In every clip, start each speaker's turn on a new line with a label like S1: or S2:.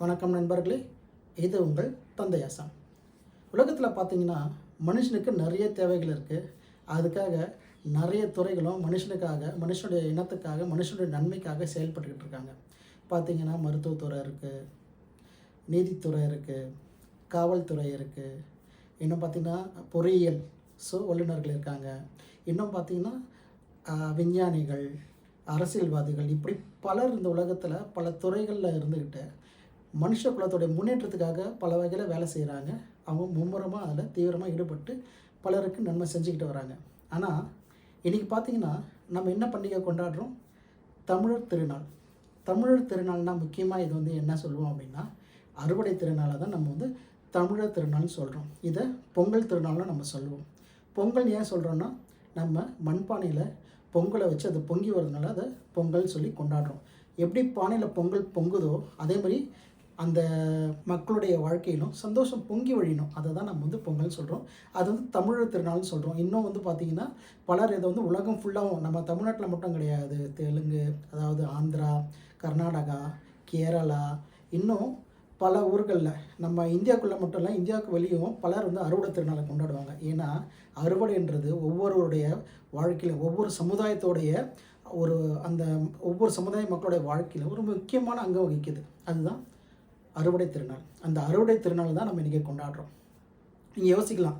S1: வணக்கம் நண்பர்களே இது உங்கள் தந்தையாசம் உலகத்தில் பார்த்தீங்கன்னா மனுஷனுக்கு நிறைய தேவைகள் இருக்குது அதுக்காக நிறைய துறைகளும் மனுஷனுக்காக மனுஷனுடைய இனத்துக்காக மனுஷனுடைய நன்மைக்காக செயல்பட்டுக்கிட்டு இருக்காங்க. பார்த்தீங்கன்னா மருத்துவத்துறை இருக்குது நீதித்துறை இருக்குது காவல்துறை இருக்குது இன்னும் பார்த்திங்கன்னா பொறியியல் ஸோ வல்லுநர்கள் இருக்காங்க. இன்னும் பார்த்திங்கன்னா விஞ்ஞானிகள் அரசியல்வாதிகள் இப்படி பலர் இந்த உலகத்தில் பல துறைகளில் இருந்துக்கிட்டு மனுஷ குலத்துடைய முன்னேற்றத்துக்காக பல வகையில் வேலை செய்கிறாங்க அவங்க மும்முரமாக அதில் தீவிரமாக ஈடுபட்டு பலருக்கு நன்மை செஞ்சுக்கிட்டு வராங்க. ஆனால் இன்றைக்கி பார்த்தீங்கன்னா நம்ம என்ன பண்டிகை கொண்டாடுறோம்? தமிழர் திருநாள். தமிழர் திருநாள்னால் முக்கியமாக இது வந்து என்ன சொல்லுவோம் அப்படின்னா அறுவடை திருநாளை தான் நம்ம வந்து தமிழர் திருநாள்னு சொல்கிறோம் இதை பொங்கல் திருநாள்னு நம்ம சொல்லுவோம். பொங்கல் ஏன் சொல்கிறோன்னா நம்ம மண்பானையில் பொங்கலை வச்சு அது பொங்கி வரதுனால அதை பொங்கல் சொல்லி கொண்டாடுறோம். எப்படி பானையில் பொங்கல் பொங்குதோ அதே மாதிரி அந்த மக்களுடைய வாழ்க்கையிலும் சந்தோஷம் பொங்கி வழியணும். அதை தான் நம்ம வந்து பொங்கல் சொல்கிறோம் அது வந்து தமிழர் திருநாள்னு சொல்கிறோம் இன்னும் வந்து பார்த்திங்கன்னா பலர் இதை வந்து உலகம் ஃபுல்லாகவும் நம்ம தமிழ்நாட்டில் மட்டும் கிடையாது. தெலுங்கு அதாவது ஆந்திரா கர்நாடகா கேரளா இன்னும் பல ஊர்களில் நம்ம இந்தியாவுக்குள்ளே மட்டும் இல்லை இந்தியாவுக்கு வெளியும் பலர் வந்து அறுவடை திருநாளை கொண்டாடுவாங்க. ஏன்னா அறுவடைன்றது ஒவ்வொருவருடைய வாழ்க்கையில் ஒவ்வொரு சமுதாயத்தோடைய ஒரு அந்த ஒவ்வொரு சமுதாய மக்களுடைய வாழ்க்கையிலும் ஒரு முக்கியமான அங்கம் வகிக்குது. அதுதான் அறுவடை திருநாள். அந்த அறுவடை திருநாள் தான் நம்ம இன்றைக்கி கொண்டாடுறோம். நீங்கள் யோசிக்கலாம்.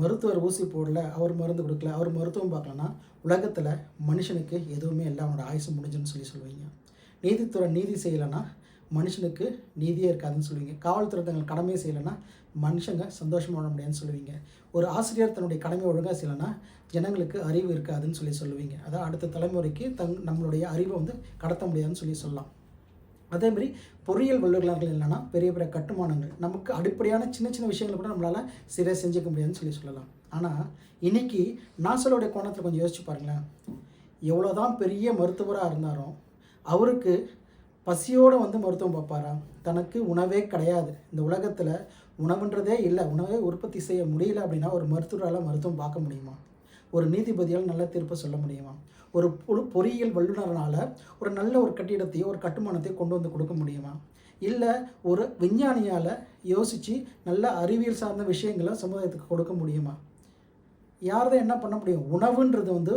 S1: மருத்துவர் ஊசி போடல அவர் மருந்து கொடுக்கல அவர் மருத்துவம் பார்க்கலன்னா உலகத்தில் மனுஷனுக்கு எதுவுமே இல்லை அவனோட ஆயுசு முடிஞ்சுன்னு சொல்லி சொல்லுவீங்க. நீதித்துறை நீதி செய்யலைன்னா மனுஷனுக்கு நீதியே இருக்காதுன்னு சொல்லுவீங்க. காவல்துறை தங்கள் கடமையை செய்யலைன்னா மனுஷங்க சந்தோஷமாக வாழ முடியாதுன்னு சொல்லுவீங்க. ஒரு ஆசிரியர் தன்னுடைய கடமையை ஒழுங்காக செய்யலைன்னா ஜனங்களுக்கு அறிவு இருக்காதுன்னு சொல்லி சொல்லுவீங்க. அதான் அடுத்த தலைமுறைக்கு தங் நம்மளுடைய அறிவை வந்து கடத்த முடியாதுன்னு சொல்லி சொல்லலாம். அதே மாதிரி பொறியியல் வல்லுநர்கள் இல்லைனா பெரிய பெரிய கட்டுமானங்கள் நமக்கு அடிப்படையான சின்ன சின்ன விஷயங்களை கூட நம்மளால் சரியாக செஞ்சுக்க முடியாதுன்னு சொல்லி சொல்லலாம். ஆனால் இன்னைக்கு நாசலோடைய கோணத்தில் கொஞ்சம் யோசிச்சு பாருங்களேன். எவ்வளோதான் பெரிய மருத்துவராக இருந்தாலும் அவருக்கு பசியோடு வந்து மருத்துவம் பார்ப்பாரா? தனக்கு உணவே கிடையாது. இந்த உலகத்தில் உணவுன்றதே இல்லை உணவே உற்பத்தி செய்ய முடியல அப்படின்னா ஒரு மருத்துவரால் மருத்துவம் பார்க்க முடியுமா? ஒரு நீதிபதியால் நல்ல தீர்ப்பு சொல்ல முடியுமா? ஒரு பொ பொறியியல் வல்லுநரனால் ஒரு நல்ல ஒரு கட்டிடத்தையோ ஒரு கட்டுமானத்தையோ கொண்டு வந்து கொடுக்க முடியுமா? இல்லை ஒரு விஞ்ஞானியால் யோசித்து நல்ல அறிவியல் சார்ந்த விஷயங்களை சமுதாயத்துக்கு கொடுக்க முடியுமா? யார் தான் என்ன பண்ண முடியும்? உணவுன்றது வந்து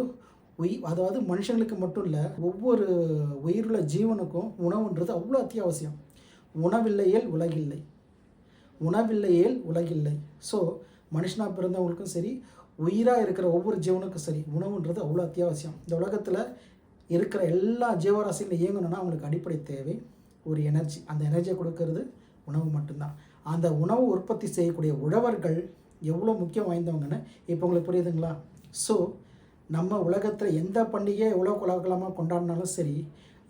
S1: உய் அதாவது மனுஷங்களுக்கு மட்டும் இல்லை ஒவ்வொரு உயிருள்ள ஜீவனுக்கும் உணவுன்றது அவ்வளோ அத்தியாவசியம். உணவில்லையேல் உலகில்லை. உணவில்லையேல் உலகில்லை. ஸோ மனுஷனாக பிறந்தவங்களுக்கும் சரி உயிராக இருக்கிற ஒவ்வொரு ஜீவனுக்கும் சரி உணவுன்றது அவ்வளோ அத்தியாவசியம். இந்த உலகத்தில் இருக்கிற எல்லா ஜீவராசிகளும் இயங்கணும்னா அவங்களுக்கு அடிப்படை தேவை ஒரு எனர்ஜி. அந்த எனர்ஜியை கொடுக்கறது உணவு மட்டும்தான். அந்த உணவு உற்பத்தி செய்யக்கூடிய உழவர்கள் எவ்வளோ முக்கியம் வாய்ந்தவங்கன்னு இப்போ உங்களுக்கு புரியுதுங்களா? ஸோ நம்ம உலகத்தில் எந்த பண்டிகையை எவ்வளோ குலகலமாக கொண்டாடினாலும் சரி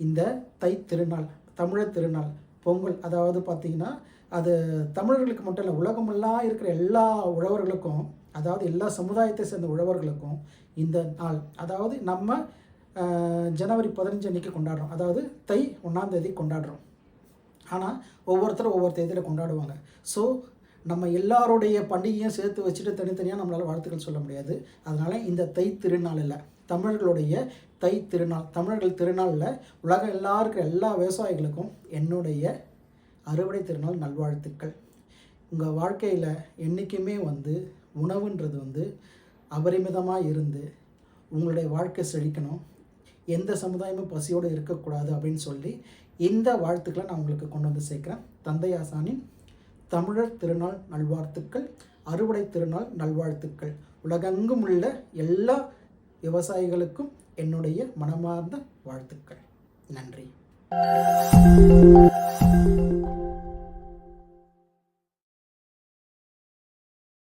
S1: இந்த தை திருநாள் தமிழர் திருநாள் பொங்கல் அதாவது பார்த்திங்கன்னா அது தமிழர்களுக்கு மட்டும் இல்லை உலகமெல்லாம் இருக்கிற எல்லா உழவர்களுக்கும் அதாவது எல்லா சமுதாயத்தை சேர்ந்த உழவர்களுக்கும் இந்த நாள் அதாவது நம்ம ஜனவரி பதினஞ்சு அன்னைக்கு கொண்டாடுறோம். அதாவது தை ஒன்றாம் தேதி கொண்டாடுறோம். ஆனால் ஒவ்வொருத்தரும் ஒவ்வொரு தேதியில் கொண்டாடுவாங்க. ஸோ நம்ம எல்லாருடைய பண்டிகையும் சேர்த்து வச்சுட்டு தனித்தனியாக நம்மளால் வாழ்த்துக்கள் சொல்ல முடியாது. அதனால் இந்த தை திருநாளில் தமிழர்களுடைய தை திருநாள் தமிழர்கள் திருநாளில் உலகம் எல்லா இருக்கிற எல்லா விவசாயிகளுக்கும் என்னுடைய அறுவடை திருநாள் நல்வாழ்த்துக்கள். உங்கள் வாழ்க்கையில் என்றைக்குமே வந்து உணவுன்றது வந்து அபரிமிதமாக இருந்து உங்களுடைய வாழ்க்கை செழிக்கணும். எந்த சமுதாயமும் பசியோடு இருக்கக்கூடாது அப்படின்னு சொல்லி இந்த வாழ்த்துக்களை நான் உங்களுக்கு கொண்டு வந்து சேர்க்குறேன். தந்தையாசானின் தமிழர் திருநாள் நல்வாழ்த்துக்கள் அறுவடை திருநாள் நல்வாழ்த்துக்கள். உலகெங்கும் உள்ள எல்லா விவசாயிகளுக்கும் என்னுடைய மனமார்ந்த வாழ்த்துக்கள். நன்றி.